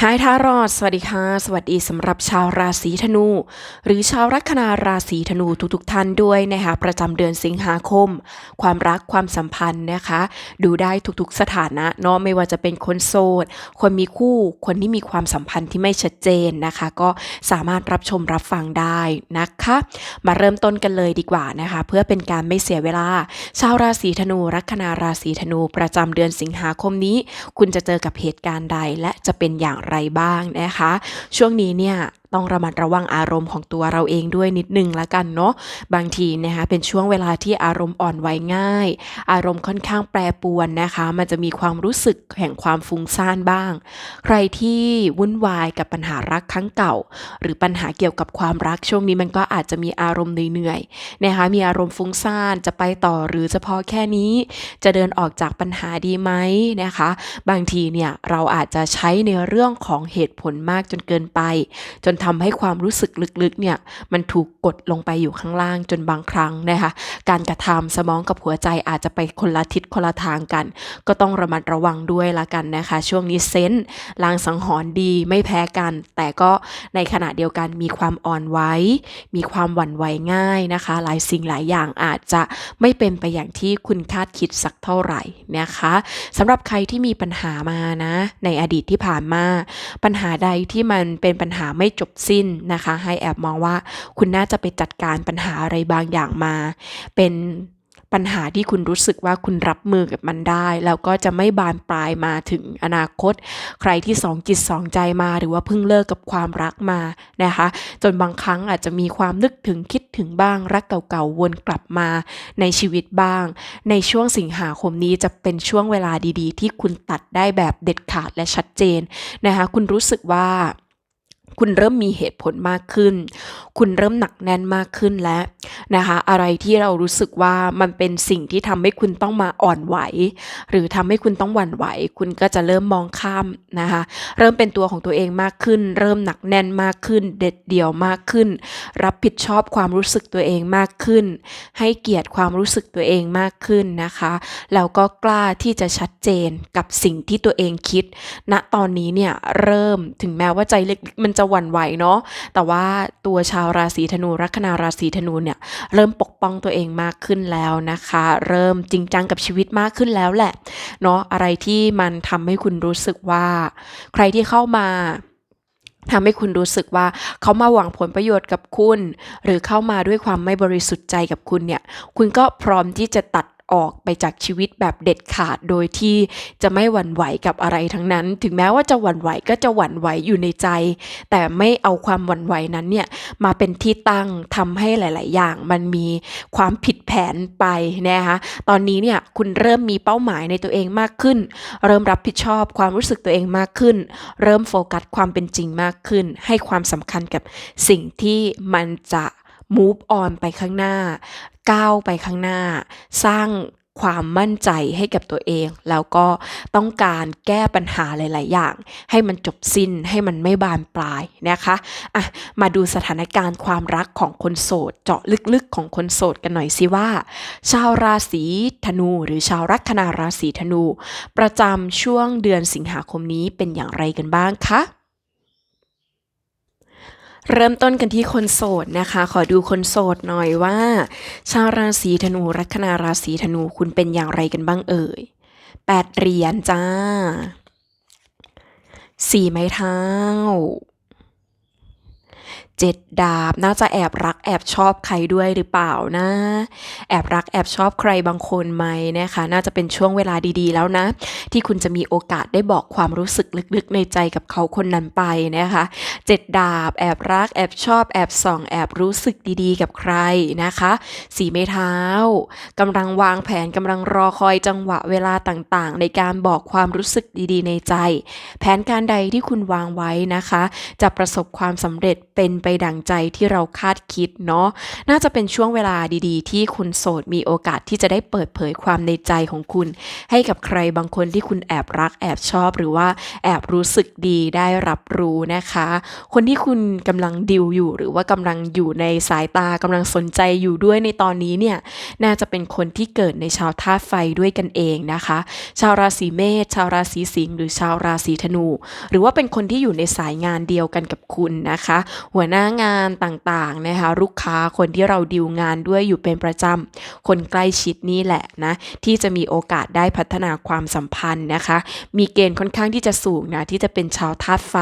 ฮายทารอด สวัสดีค่ะ สวัสดีสำหรับชาวราศีธนู หรือชาวลัคนาราศีธนูทุกๆท่านด้วยนะคะประจำเดือนสิงหาคม ความรักความสัมพันธ์นะคะ ดูได้ทุกๆสถานะเนาะไม่ว่าจะเป็นคนโสด คนมีคู่ คนที่มีความสัมพันธ์ที่ไม่ชัดเจนนะคะ ก็สามารถรับชมรับฟังได้นะคะ มาเริ่มต้นกันเลยดีกว่านะคะ เพื่อเป็นการไม่เสียเวลา ชาวราศีธนูลัคนาราศีธนู ประจำเดือนสิงหาคมนี้ คุณจะเจอกับเหตุการณ์ใดและจะเป็นอย่างไรบ้างนะคะ ช่วงนี้เนี่ย ต้องระมัดระวังอารมณ์ของตัวเราเองด้วยนิดนึงละกันเนาะบางทีนะคะเป็นช่วงเวลาที่อารมณ์อ่อนไหวง่าย อารมณ์ค่อนข้างแปรปรวนนะคะ มันจะมีความรู้สึกแห่งความฟุ้งซ่านบ้าง ใครที่วุ่นวายกับปัญหารักครั้งเก่า หรือปัญหาเกี่ยวกับความรักช่วงนี้มันก็อาจจะมีอารมณ์เหนื่อยๆนะคะมีอารมณ์ฟุ้งซ่านจะไปต่อหรือจะพอแค่นี้ จะเดินออกจากปัญหาดีไหมนะคะ บางทีเนี่ยเราอาจจะใช้ในเรื่องของเหตุผลมากจนเกินไป จนทำให้ความรู้สึกลึกๆเนี่ยมันถูกกดลงไปอยู่ข้างล่างจนบางครั้งนะคะการกระทำสมองกับหัวใจอาจจะไปคนละทิศคนละทางกัน ก็ต้องระมัดระวังด้วยละกันนะคะ ช่วงนี้เซนส์ลางสังหรณ์ดีไม่แพ้กัน แต่ก็ในขณะเดียวกันมีความอ่อนไหวมีความหวั่นไหวง่ายนะคะ หลายสิ่งหลายอย่างอาจจะไม่เป็นไปอย่างที่คุณคาดคิดสักเท่าไหร่นะคะสำหรับใครที่มีปัญหามานะ ในอดีตที่ผ่านมา ปัญหาใดที่มันเป็นปัญหาไม่จบสิ้นนะคะให้แอบมองว่าคุณน่าจะไปจัดการปัญหาอะไรบางอย่างมา เป็นปัญหาที่คุณรู้สึกว่าคุณรับมือกับมันได้ แล้วก็จะไม่บานปลายมาถึงอนาคต ใครที่สองจิตสองใจมาหรือว่าเพิ่งเลิกกับความรักมานะคะ จนบางครั้งอาจจะมีความนึกถึงคิดถึงบ้าง รักเก่าๆวนกลับมาในชีวิตบ้าง ในช่วงสิงหาคมนี้จะเป็นช่วงเวลาดีๆ ที่คุณตัดได้แบบเด็ดขาดและชัดเจนนะคะ คุณรู้สึกว่า คุณเริ่มมีเหตุผลมากขึ้นคุณเริ่มหนักแน่นมากขึ้นแล้วนะคะ อะไรที่เรารู้สึกว่ามันเป็นสิ่งที่ทำให้คุณต้องมาอ่อนไหว หรือทำให้คุณต้องหวั่นไหว คุณก็จะเริ่มมองข้ามนะคะ เริ่มเป็นตัวของตัวเองมากขึ้น เริ่มหนักแน่นมากขึ้น เด็ดเดี่ยวมากขึ้น รับผิดชอบความรู้สึกตัวเองมากขึ้น ให้เกียรติความรู้สึกตัวเองมากขึ้นนะคะแล้วก็กล้าที่จะชัดเจนกับสิ่งที่ตัวเองคิดณตอนนี้เนี่ยเริ่มถึงแม้ว่าใจเล็กมันจะหวั่นไหวเนาะแต่ว่าตัวชาวราศีธนูลัคนาราศีธนูเนี่ยเริ่มปกป้องตัวเองมากขึ้นแล้วนะคะ เริ่มจริงจังกับชีวิตมากขึ้นแล้วแหละเนาะอะไรที่มันทำให้คุณรู้สึกว่า ใครที่เข้ามาทำให้คุณรู้สึกว่าเขามาหวังผลประโยชน์กับคุณ หรือเข้ามาด้วยความไม่บริสุทธิ์ใจกับคุณเนี่ย คุณก็พร้อมที่จะตัด ออกไปจากชีวิตแบบเด็ดขาดโดยที่จะไม่หวั่นไหวกับอะไรทั้งนั้น ถึงแม้ว่าจะหวั่นไหวก็จะหวั่นไหวอยู่ในใจ แต่ไม่เอาความหวั่นไหวนั้นเนี่ยมาเป็นที่ตั้งทำให้หลาย ๆ อย่างมันมีความผิดแผนไปนะคะตอนนี้เนี่ยคุณเริ่มมีเป้าหมายในตัวเองมากขึ้น เริ่มรับผิดชอบความรู้สึกตัวเองมากขึ้น เริ่มโฟกัสความเป็นจริงมากขึ้น ให้ความสำคัญกับสิ่งที่มันจะ move on ไปข้างหน้า ก้าวไปข้างหน้า สร้างความมั่นใจให้กับตัวเอง แล้วก็ต้องการแก้ปัญหาหลาย ๆ อย่าง ให้มันจบสิ้นให้มันไม่บานปลายนะคะอะมาดูสถานการณ์ความรักของคนโสด เจาะลึก ๆ ของคนโสดกันหน่อยสิว่า ชาวราศีธนู หรือชาวลัคนาราศีธนู ประจำช่วงเดือนสิงหาคมนี้เป็นอย่างไรกันบ้างคะ เริ่มต้นกันที่คนโสดนะคะ ขอดูคนโสดหน่อยว่า ชาวราศีธนู ลัคนาราศีธนู คุณเป็นอย่างไรกันบ้างเอ่ยแปดเหรียญจ้าสี่ไม้เท้า เจ็ดดาบ น่าจะแอบรักแอบชอบใครด้วยหรือเปล่านะ แอบรักแอบชอบใครบางคนไหมนะคะ น่าจะเป็นช่วงเวลาดีๆ แล้วนะ ที่คุณจะมีโอกาสได้บอกความรู้สึกลึกๆ ในใจกับเขาคนนั้นไปนะคะเจ็ดดาบ แอบรักแอบชอบ แอบส่อง แอบรู้สึกดีๆ กับใครนะคะสีไม้เท้ากำลังวางแผนกำลังรอคอยจังหวะเวลาต่างๆ ในการบอกความรู้สึกดีๆ ในใจ แผนการใดที่คุณวางไว้นะคะ จะประสบความสำเร็จเป็นไปดังใจที่เราคาดคิดเนาะน่าจะเป็นช่วงเวลาดีๆ ที่คุณโสดมีโอกาสที่จะได้เปิดเผยความในใจของคุณ ให้กับใครบางคนที่คุณแอบรักแอบชอบ หรือว่าแอบรู้สึกดีได้รับรู้นะคะ คนที่คุณกำลังดิวอยู่ หรือว่ากำลังอยู่ในสายตากำลังสนใจอยู่ด้วยในตอนนี้เนี่ยน่าจะเป็นคนที่เกิดในชาวธาตุไฟด้วยกันเองนะคะ ชาวราศีเมษชาวราศีสิงห์หรือชาวราศีธนู หรือว่าเป็นคนที่อยู่ในสายงานเดียวกันกับคุณนะคะ หัวหน้างานต่างๆนะคะลูกค้าคนที่เราดิวงานด้วยอยู่เป็นประจำคนใกล้ชิดนี่แหละนะที่จะมีโอกาสได้พัฒนาความสัมพันธ์นะคะ มีเกณฑ์ค่อนข้างที่จะสูงนะที่จะเป็นชาวธาตุไฟ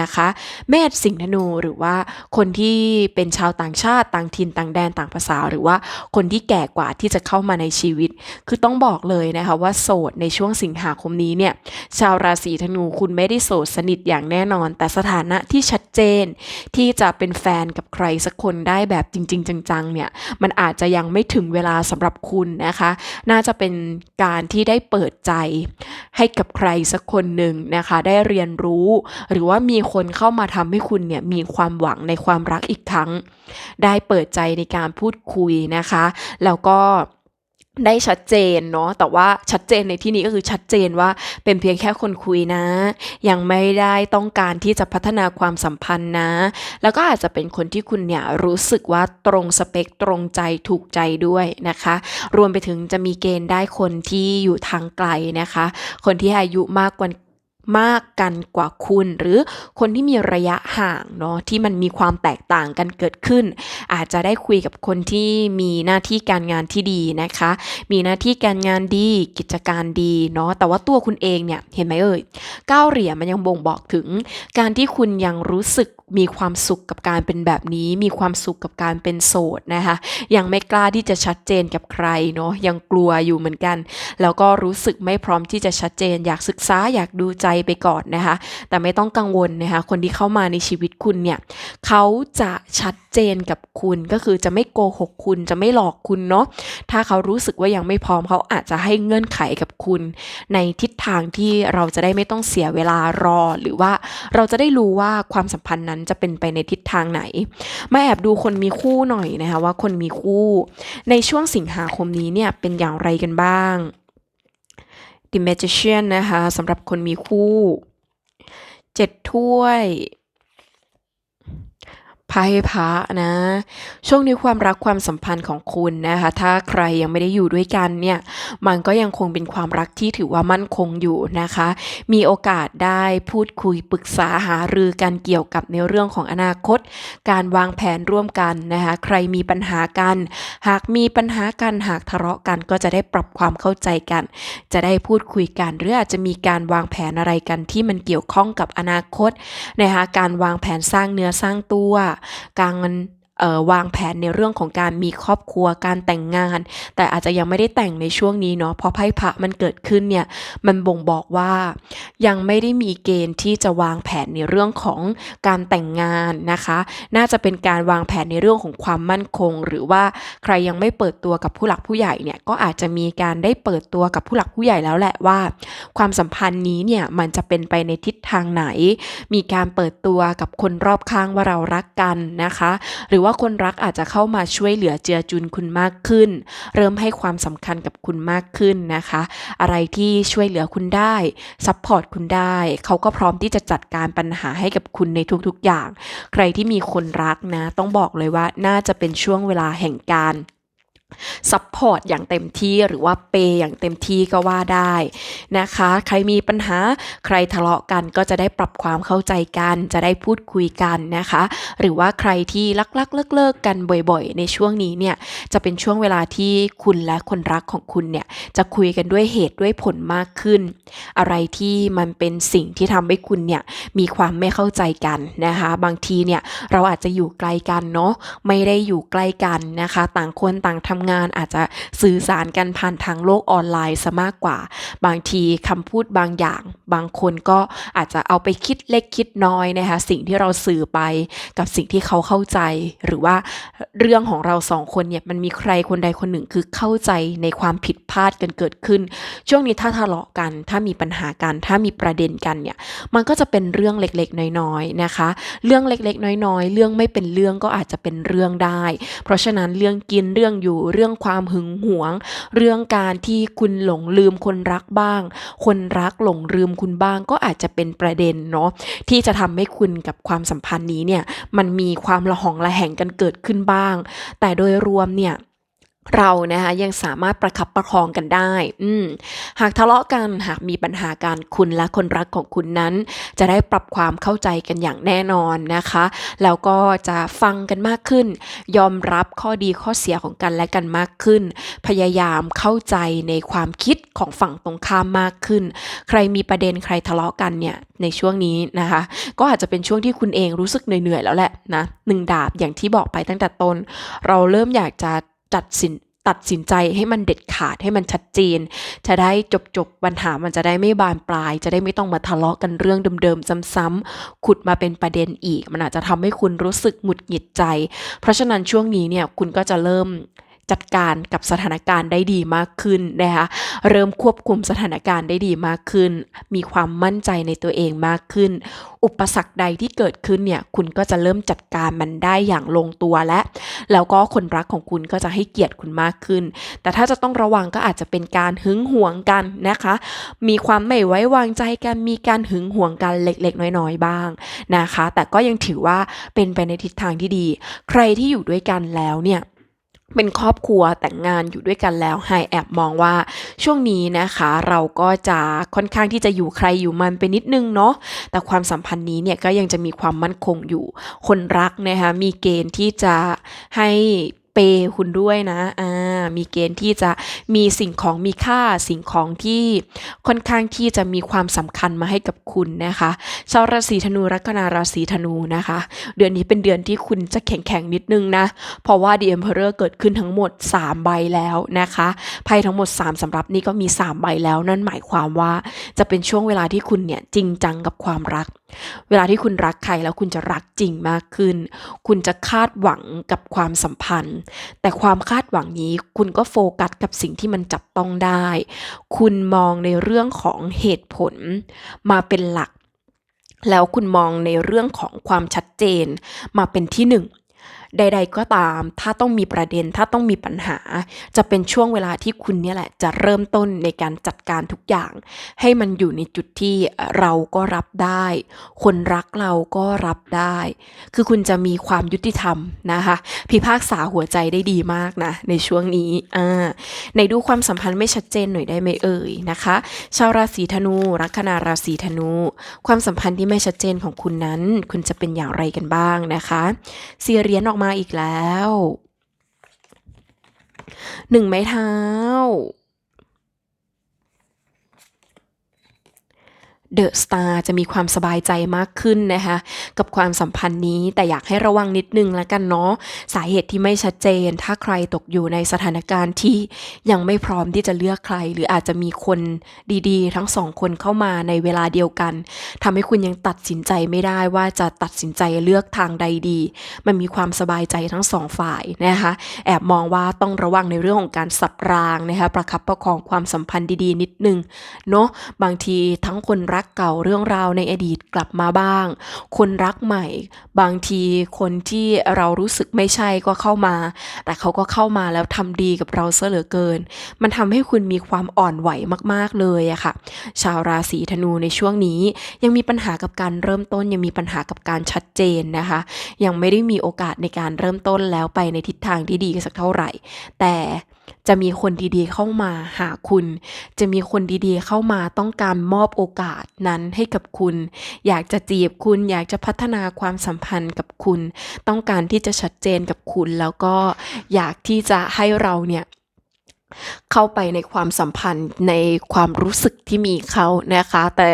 นะคะ เมษสิงห์ธนูหรือว่าคนที่เป็นชาวต่างชาติต่างถิ่นต่างแดนต่างภาษา หรือว่าคนที่แก่กว่าที่จะเข้ามาในชีวิต คือต้องบอกเลยนะคะว่าโสดในช่วงสิงหาคมนี้เนี่ยชาวราศีธนูคุณไม่ได้โสดสนิทอย่างแน่นอน แต่สถานะที่ชัดเจนที่จะเป็นแฟนกับใครสักคนได้แบบจริง ๆ จังๆเนี่ยมันอาจจะยังไม่ถึงเวลาสำหรับคุณนะคะ น่าจะเป็นการที่ได้เปิดใจให้กับใครสักคนหนึ่งนะคะ ได้เรียนรู้ หรือว่ามีคนเข้ามาทำให้คุณเนี่ยมีความหวังในความรักอีกครั้ง ได้เปิดใจในการพูดคุยนะคะ แล้วก็ ได้ชัดเจนเนาะแต่ว่าชัดเจนในที่นี้ก็คือชัดเจนว่าเป็นเพียงแค่คนคุยนะ ยังไม่ได้ต้องการที่จะพัฒนาความสัมพันธ์นะ แล้วก็อาจจะเป็นคนที่คุณเนี่ยรู้สึกว่าตรงสเปคตรงใจถูกใจด้วยนะคะ รวมไปถึงจะมีเกณฑ์ได้คนที่อยู่ทางไกลนะคะ คนที่อายุมากกว่า มากกันกว่าคุณ หรือคนที่มีระยะห่างเนาะที่มันมีความแตกต่างกันเกิดขึ้น อาจจะได้คุยกับคนที่มีหน้าที่การงานที่ดีนะคะ มีหน้าที่การงานดีกิจการดีเนาะแต่ว่าตัวคุณเองเนี่ยเห็นไหมเอ่ยก้าวเหรียญมันยังบ่งบอกถึง การที่คุณยังรู้สึกมีความสุขกับการเป็นแบบนี้ มีความสุขกับการเป็นโสดนะคะยังไม่กล้าที่จะชัดเจนกับใครเนาะยังกลัวอยู่เหมือนกัน แล้วก็รู้สึกไม่พร้อมที่จะชัดเจน อยากศึกษาอยากดูใจไปก่อนนะคะ แต่ไม่ต้องกังวลนะคะ คนที่เข้ามาในชีวิตคุณเนี่ยเขาจะชัดเจนกับคุณก็คือจะไม่โกหกคุณจะไม่หลอกคุณเนาะถ้าเขารู้สึกว่ายังไม่พร้อมเขาอาจจะให้เงื่อนไขกับคุณ ในทิศทางที่เราจะได้ไม่ต้องเสียเวลารอ หรือว่าเราจะได้รู้ว่าความสัมพันธ์นั้นจะเป็นไปในทิศทางไหนมาแอบดูคนมีคู่หน่อยนะคะว่าคนมีคู่ ในช่วงสิงหาคมนี้เนี่ยเป็นอย่างไรกันบ้าง The Magician นะคะสำหรับคนมีคู่เจ็ดถ้วย ไพ่พระนะ ช่วงนี้ความรักความสัมพันธ์ของคุณนะคะ ถ้าใครยังไม่ได้อยู่ด้วยกันเนี่ย มันก็ยังคงเป็นความรักที่ถือว่ามั่นคงอยู่นะคะ มีโอกาสได้พูดคุยปรึกษาหารือกันเกี่ยวกับในเรื่องของอนาคต การวางแผนร่วมกันนะคะ ใครมีปัญหากัน หากมีปัญหากันหากทะเลาะกันก็จะได้ปรับความเข้าใจกัน จะได้พูดคุยกันหรืออาจจะมีการวางแผนอะไรกันที่มันเกี่ยวข้องกับอนาคตนะคะ การวางแผนสร้างเนื้อสร้างตัวการ วางแผนในเรื่องของการมีครอบครัวการแต่งงาน แต่อาจจะยังไม่ได้แต่งในช่วงนี้เนาะเพราะไพ่พระมันเกิดขึ้นเนี่ยมันบ่งบอกว่า ยังไม่ได้มีเกณฑ์ที่จะวางแผนในเรื่องของการแต่งงานนะคะ น่าจะเป็นการวางแผนในเรื่องของความมั่นคง หรือว่าใครยังไม่เปิดตัวกับผู้หลักผู้ใหญ่เนี่ยก็อาจจะมีการได้เปิดตัวกับผู้หลักผู้ใหญ่แล้วแหละว่า ความสัมพันธ์นี้เนี่ยมันจะเป็นไปในทิศทางไหน มีการเปิดตัวกับคนรอบข้างว่าเรารักกันนะคะ หรือว่าคนรักอาจจะเข้ามาช่วยเหลือเจือจุนคุณมากขึ้น เริ่มให้ความสำคัญกับคุณมากขึ้นนะคะ อะไรที่ช่วยเหลือคุณได้ซัพพอร์ตคุณได้ เขาก็พร้อมที่จะจัดการปัญหาให้กับคุณในทุกๆอย่าง ใครที่มีคนรักนะ ต้องบอกเลยว่าน่าจะเป็นช่วงเวลาแห่งการ ซัพพอร์ตอย่างเต็มที่หรือว่าเปย์อย่างเต็มที่ก็ว่าได้นะคะ ใครมีปัญหาใครทะเลาะกันก็จะได้ปรับความเข้าใจกัน จะได้พูดคุยกันนะคะ หรือว่าใครที่ลักลักเลิกเลิกกันบ่อยๆ ในช่วงนี้เนี่ยจะเป็นช่วงเวลาที่คุณและคนรักของคุณเนี่ยจะคุยกันด้วยเหตุด้วยผลมากขึ้น อะไรที่มันเป็นสิ่งที่ทำให้คุณเนี่ยมีความไม่เข้าใจกันนะคะ บางทีเนี่ยเราอาจจะอยู่ไกลกันเนาะไม่ได้อยู่ใกล้กันนะคะ ต่างคนต่างทำงานอาจจะสื่อสารกันผ่านทางโลกออนไลน์ซะมากกว่า บางทีคำพูดบางอย่าง บางคนก็อาจจะเอาไปคิดเล็กคิดน้อยนะคะ สิ่งที่เราสื่อไปกับสิ่งที่เขาเข้าใจ หรือว่าเรื่องของเราสองคนเนี่ยมันมีใครคนใดคนหนึ่งคือเข้าใจในความผิดพลาดกันเกิดขึ้น ช่วงนี้ถ้าทะเลาะกัน ถ้ามีปัญหากัน ถ้ามีประเด็นกันเนี่ย มันก็จะเป็นเรื่องเล็กๆ น้อยๆนะคะ เรื่องเล็กๆ น้อยๆ เรื่องไม่เป็นเรื่องก็อาจจะเป็นเรื่องได้ เพราะฉะนั้นเรื่องกินเรื่องอยู่เรื่องความหึงหวง เรื่องการที่คุณหลงลืมคนรักบ้าง คนรักหลงลืมคุณบ้างก็อาจจะเป็นประเด็นเนาะที่จะทำให้คุณกับความสัมพันธ์นี้เนี่ยมันมีความละหองละแหงกันเกิดขึ้นบ้าง แต่โดยรวมเนี่ย เรานะคะยังสามารถประคับประคองกันได้ อืหากทะเลาะกันหากมีปัญหาการคุณและคนรักของคุณนั้น จะได้ปรับความเข้าใจกันอย่างแน่นอนนะคะ แล้วก็จะฟังกันมากขึ้น ยอมรับข้อดีข้อเสียของกันและกันมากขึ้น พยายามเข้าใจในความคิดของฝั่งตรงข้ามมากขึ้น ใครมีประเด็นใครทะเลาะกันเนี่ยในช่วงนี้นะคะ ก็อาจจะเป็นช่วงที่คุณเองรู้สึกเหนื่อยๆแล้วแหละนะหนึ่งดาบอย่างที่บอกไปตั้งแต่ต้น เราเริ่มอยากจะ ตัดสินตัดสินใจให้มันเด็ดขาดให้มันชัดเจน จะได้จบจบปัญหามันจะได้ไม่บานปลาย จะได้ไม่ต้องมาทะเลาะกันเรื่องเดิมๆซ้ำๆขุดมาเป็นประเด็นอีก มันอาจจะทำให้คุณรู้สึกหงุดหงิดใจ เพราะฉะนั้นช่วงนี้เนี่ยคุณก็จะเริ่ม จัดการกับสถานการณ์ได้ดีมากขึ้นนะคะ เริ่มควบคุมสถานการณ์ได้ดีมากขึ้น มีความมั่นใจในตัวเองมากขึ้น อุปสรรคใดที่เกิดขึ้นเนี่ย คุณก็จะเริ่มจัดการมันได้อย่างลงตัวและ แล้วก็คนรักของคุณก็จะให้เกียรติคุณมากขึ้น แต่ถ้าจะต้องระวังก็อาจจะเป็นการหึงหวงกันนะคะ มีความไม่ไว้วางใจกัน มีการหึงหวงกันเล็กๆ น้อยๆ บ้างนะคะ แต่ก็ยังถือว่าเป็นไปในทิศทางที่ดี ใครที่อยู่ด้วยกันแล้วเนี่ย เป็นครอบครัวแต่งงานอยู่ด้วยกันแล้วไฮแอบมองว่าช่วงนี้นะคะ เราก็จะค่อนข้างที่จะอยู่ใครอยู่มันไปนิดนึงเนาะแต่ความสัมพันธ์นี้เนี่ยก็ยังจะมีความมั่นคงอยู่ คนรักนะคะมีเกณฑ์ที่จะให้ เปย์คุณด้วยนะอ่ามีเกณฑ์ที่จะมีสิ่งของมีค่าสิ่งของที่ค่อนข้างที่จะมีความสำคัญมาให้กับคุณนะคะชาวราศีธนูลัคนาราศีธนูนะคะ เดือนนี้เป็นเดือนที่คุณจะแข็งๆนิดนึงนะ เพราะว่า The Emperor เกิดขึ้นทั้งหมด 3 ใบแล้วนะคะไพ่ทั้งหมด 3สำหรับนี่ก็มี 3 ใบแล้วนั่นหมายความว่าจะเป็นช่วงเวลาที่คุณเนี่ยจริงจังกับความรักเวลาที่คุณรักใครแล้วคุณจะรักจริงมากขึ้น คุณจะคาดหวังกับความสัมพันธ์ แต่ความคาดหวังนี้คุณก็โฟกัสกับสิ่งที่มันจับต้องได้ คุณมองในเรื่องของเหตุผลมาเป็นหลัก แล้วคุณมองในเรื่องของความชัดเจนมาเป็นที่หนึ่ง ใด ๆ ก็ตาม ถ้าต้องมีประเด็น ถ้าต้องมีปัญหา จะเป็นช่วงเวลาที่คุณเนี่ยแหละจะเริ่มต้นในการจัดการทุกอย่าง ให้มันอยู่ในจุดที่เราก็รับได้ คนรักเราก็รับได้ คือคุณจะมีความยุติธรรมนะคะ พิพากษาหัวใจได้ดีมากนะ ในช่วงนี้อ่าในดูความสัมพันธ์ไม่ชัดเจนหน่อยได้ไหมเอ่ยนะคะ ชาวราศีธนู ลัคนาราศีธนู ความสัมพันธ์ที่ไม่ชัดเจนของคุณนั้น คุณจะเป็นอย่างไรกันบ้างนะคะเสียเรียญออกมาอีกแล้วหนึ่งไม้เท้า เดอะสตาร์จะมีความสบายใจมากขึ้นนะคะกับความสัมพันธ์นี้แต่อยากให้ระวังนิดนึงแล้วกันเนาะสาเหตุที่ไม่ชัดเจน ถ้าใครตกอยู่ในสถานการณ์ที่ยังไม่พร้อมที่จะเลือกใคร หรืออาจจะมีคนดีๆ ทั้งสองคนเข้ามาในเวลาเดียวกันทำให้คุณยังตัดสินใจไม่ได้ว่าจะตัดสินใจเลือกทางใดดี มันมีความสบายใจทั้งสองฝ่ายนะคะแอบมองว่าต้องระวังในเรื่องของการสับรางนะคะประคับประคองความสัมพันธ์ดีๆ นิดนึงเนาะบางทีทั้งคนรัักเก่าเรื่องราวในอดีตกลับมาบ้าง คนรักใหม่ บางทีคนที่เรารู้สึกไม่ใช่ก็เข้ามา แต่เขาก็เข้ามาแล้วทำดีกับเราซะเหลือเกิน มันทำให้คุณมีความอ่อนไหวมากๆเลยอะค่ะ ชาวราศีธนูในช่วงนี้ ยังมีปัญหากับการเริ่มต้น ยังมีปัญหากับการชัดเจนนะคะ ยังไม่ได้มีโอกาสในการเริ่มต้นแล้วไปในทิศทางที่ดีสักเท่าไหร่ แต่ จะมีคนดีๆเข้ามาหาคุณ จะมีคนดีๆเข้ามาต้องการมอบโอกาสนั้นให้กับคุณ อยากจะจีบคุณ อยากจะพัฒนาความสัมพันธ์กับคุณ ต้องการที่จะชัดเจนกับคุณ แล้วก็อยากที่จะให้เราเนี่ยเข้าไปในความสัมพันธ์ในความรู้สึกที่มีเขานะคะ แต่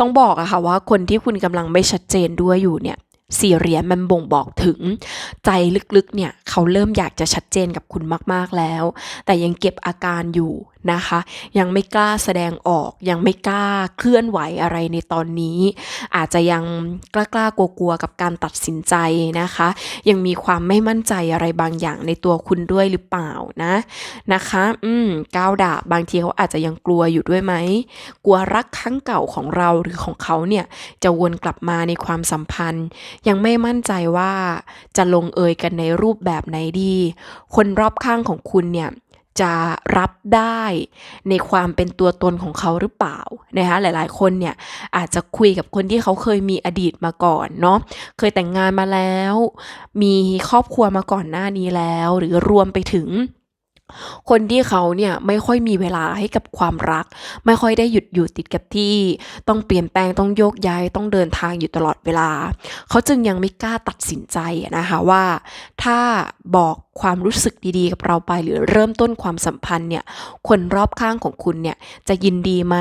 ต้องบอกอะค่ะว่าคนที่คุณกำลังไม่ชัดเจนด้วยอยู่เนี่ย สี่เหรียญมันบ่งบอกถึงใจลึกๆเนี่ยเขาเริ่มอยากจะชัดเจนกับคุณมากๆแล้ว แต่ยังเก็บอาการอยู่นะคะ ยังไม่กล้าแสดงออก ยังไม่กล้าเคลื่อนไหวอะไรในตอนนี้ อาจจะยังกล้ากล้ากลัวๆกับการตัดสินใจนะคะ ยังมีความไม่มั่นใจอะไรบางอย่างในตัวคุณด้วยหรือเปล่านะนะคะ อืมก้าวดาบบางทีเขาอาจจะยังกลัวอยู่ด้วยไหมกลัวรักครั้งเก่าของเราหรือของเขาเนี่ยจะวนกลับมาในความสัมพันธ์ ยังไม่มั่นใจว่าจะลงเอยกันในรูปแบบไหนดี คนรอบข้างของคุณเนี่ย จะรับได้ในความเป็นตัวตนของเขาหรือเปล่านะคะหลายๆ คนเนี่ยอาจจะคุยกับคนที่เขาเคยมีอดีตมาก่อนเนาะเคยแต่งงานมาแล้ว มีครอบครัวมาก่อนหน้านี้แล้ว หรือรวมไปถึงคนที่เขาเนี่ยไม่ค่อยมีเวลาให้กับความรัก ไม่ค่อยได้หยุดอยู่ติดกับที่ ต้องเปลี่ยนแปลงต้องโยกย้ายต้องเดินทางอยู่ตลอดเวลา เขาจึงยังไม่กล้าตัดสินใจนะคะว่า ถ้าบอก ความรู้สึกดีๆ กับเราไป หรือเริ่มต้นความสัมพันธ์เนี่ยคนรอบข้างของคุณเนี่ยจะยินดีไหม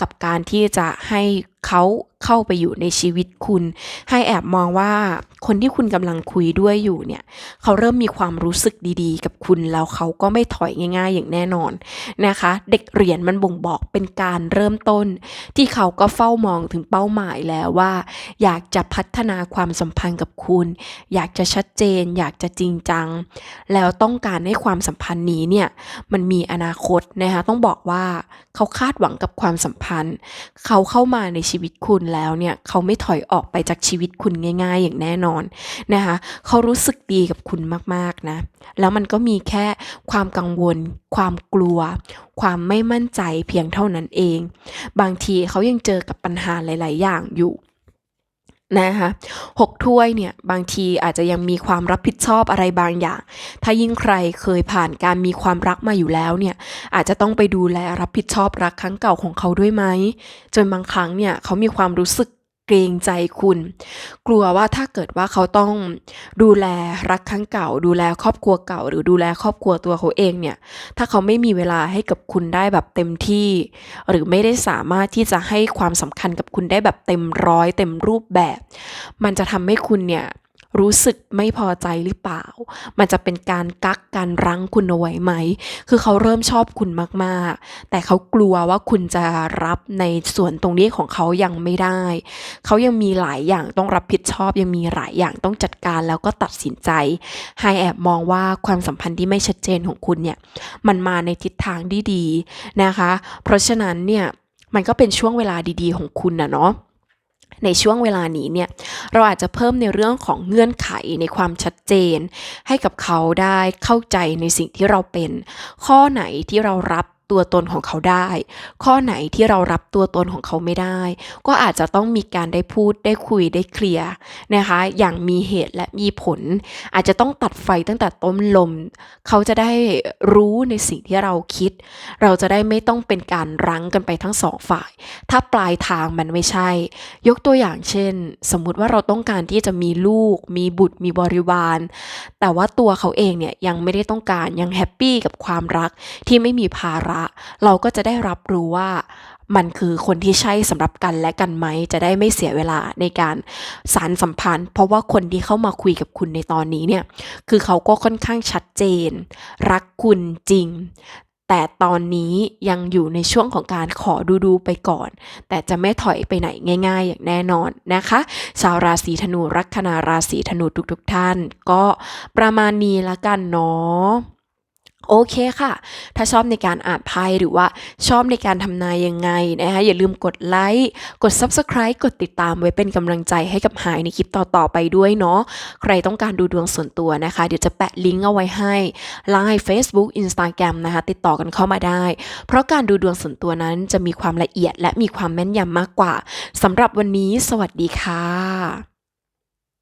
กับการที่จะให้เขาเข้าไปอยู่ในชีวิตคุณ ให้แอบมองว่าคนที่คุณกำลังคุยด้วยอยู่เนี่ย เขาเริ่มมีความรู้สึกดีๆ กับคุณแล้วเขาก็ไม่ถอยง่ายๆ อย่างแน่นอนนะคะ เด็กเรียญมันบ่งบอกเป็นการเริ่มต้น ที่เขาก็เฝ้ามองถึงเป้าหมายแล้วว่า อยากจะพัฒนาความสัมพันธ์กับคุณ อยากจะชัดเจน อยากจะจริงจังแล้วต้องการให้ความสัมพันธ์นี้เนี่ยมันมีอนาคตนะคะต้องบอกว่าเขาคาดหวังกับความสัมพันธ์ เขาเข้ามาในชีวิตคุณแล้วเนี่ยเขาไม่ถอยออกไปจากชีวิตคุณง่าย ๆ อย่างแน่นอนนะคะเขารู้สึกดีกับคุณมากๆนะแล้วมันก็มีแค่ความกังวล ความกลัว ความไม่มั่นใจเพียงเท่านั้นเอง บางทีเขายังเจอกับปัญหาหลาย ๆ อย่างอยู่ นะคะหกถ้วยเนี่ยบางทีอาจจะยังมีความรับผิดชอบอะไรบางอย่าง ถ้ายิ่งใครเคยผ่านการมีความรักมาอยู่แล้วเนี่ยอาจจะต้องไปดูแลรับผิดชอบรักครั้งเก่าของเขาด้วยไหมจนบางครั้งเนี่ยเขามีความรู้สึก เกรงใจคุณ กลัวว่าถ้าเกิดว่าเขาต้องดูแลรักครั้งเก่า ดูแลครอบครัวเก่า หรือดูแลครอบครัวตัวเขาเองเนี่ย ถ้าเขาไม่มีเวลาให้กับคุณได้แบบเต็มที่ หรือไม่ได้สามารถที่จะให้ความสำคัญกับคุณได้แบบเต็มร้อยเต็มรูปแบบ มันจะทำให้คุณเนี่ย รู้สึกไม่พอใจหรือเปล่า มันจะเป็นการกักการรั้งคุณเอาไว้ไหม คือเขาเริ่มชอบคุณมากๆ แต่เขากลัวว่าคุณจะรับในส่วนตรงนี้ของเขายังไม่ได้ เขายังมีหลายอย่างต้องรับผิดชอบ ยังมีหลายอย่างต้องจัดการแล้วก็ตัดสินใจไฮแอบมองว่าความสัมพันธ์ที่ไม่ชัดเจนของคุณเนี่ย มันมาในทิศทางที่ดีนะคะ เพราะฉะนั้นเนี่ย มันก็เป็นช่วงเวลาดีๆของคุณนะเนาะ ในช่วงเวลานี้เนี่ยเราอาจจะเพิ่มในเรื่องของเงื่อนไขในความชัดเจน ให้กับเขาได้เข้าใจในสิ่งที่เราเป็น ข้อไหนที่เรารับ ตัวตนของเขาได้ ข้อไหนที่เรารับตัวตนของเขาไม่ได้ ก็อาจจะต้องมีการได้พูดได้คุยได้เคลียร์นะคะ อย่างมีเหตุและมีผล อาจจะต้องตัดไฟตั้งแต่ต้นลม เขาจะได้รู้ในสิ่งที่เราคิด เราจะได้ไม่ต้องเป็นการรั้งกันไปทั้งสองฝ่าย ถ้าปลายทางมันไม่ใช่ ยกตัวอย่างเช่น สมมุติว่าเราต้องการที่จะมีลูก มีบุตร มีบริวาร แต่ว่าตัวเขาเองเนี่ยยังไม่ได้ต้องการยังแฮปปี้กับความรักที่ไม่มีภาระเราก็จะได้รับรู้ว่ามันคือคนที่ใช่สำหรับกันและกันไหม จะได้ไม่เสียเวลาในการสารสัมพันธ์ เพราะว่าคนที่เข้ามาคุยกับคุณในตอนนี้เนี่ย คือเขาก็ค่อนข้างชัดเจน รักคุณจริง แต่ตอนนี้ยังอยู่ในช่วงของการขอดูดูๆไปก่อน แต่จะไม่ถอยไปไหนง่าย ๆ อย่างแน่นอนนะคะ ชาวราศีธนูลัคนาราศีธนูทุกๆท่าน ก็ประมาณนี้ละกันเนาะ โอเคค่ะ ถ้าชอบในการอ่านไพ่หรือว่าชอบในการทำนายยังไงนะคะอย่าลืมกดไลค์กด Subscribe กดติดตามไว้เป็นกำลังใจให้กับหายในคลิปต่อๆไปด้วยเนาะใครต้องการดูดวงส่วนตัวนะคะ เดี๋ยวจะแปะลิงก์เอาไว้ให้ Line Facebook Instagram นะคะติดต่อกันเข้ามาได้ เพราะการดูดวงส่วนตัวนั้นจะมีความละเอียดและมีความแม่นยำมากกว่าสำหรับวันนี้ สวัสดีค่ะ